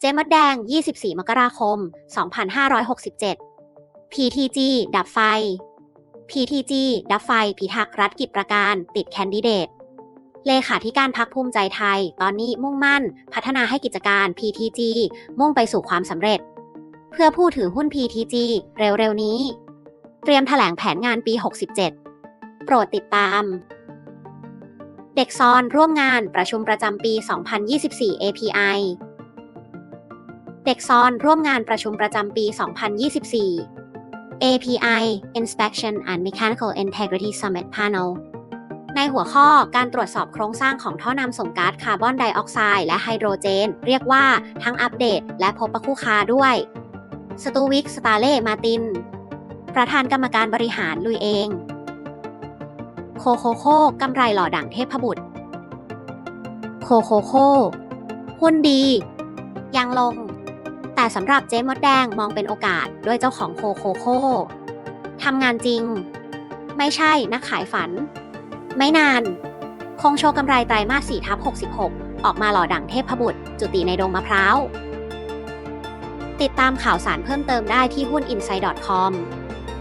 เจมดแดง 24 มกราคม 2567 PTG ดับไฟ PTG ดับไฟ พิทักษ์รัฐกิจประการ ติดแคนดิเดต เลขาธิการพักภูมิใจไทย ตอนนี้มุ่งมั่น พัฒนาให้กิจการ PTG มุ่งไปสู่ความสำเร็จ เพื่อผู้ถือหุ้น PTG เร็วๆนี้ เตรียมแถลงแผนงานปี 67 โปรดติดตาม เด็กซอนร่วมงานประชุมประจำปี 2024 API เด็กซอนร่วมงานประชุมประจำปี 2024 API Inspection and Mechanical Integrity Summit Panel ในหัวข้อการตรวจสอบโครงสร้างของท่อนำส่งก๊าซคาร์บอนไดออกไซด์และไฮโดรเจน เรียกว่าทั้งอัปเดต และพบปะคู่ค้าด้วย สตูวิก สตาเล่ มาติน ประธานกรรมการบริหารลุยเอง โคโคโค่กำไรหล่อดั่งเทพบุตร โคโคโค่หุ้นดี ยังลง แต่สำหรับเจ๊มดแดงมองเป็นโอกาสด้วยเจ้าของโคโคโค่ทำงานจริง ไม่ใช่นักขายฝัน ไม่นาน คงโชว์กำไรไตรมาส4ทับ66 ออกมาหล่อดั่งเทพบุตร จุติในดงมะพร้าว ติดตามข่าวสารเพิ่มเติมได้ที่หุ้น inside.com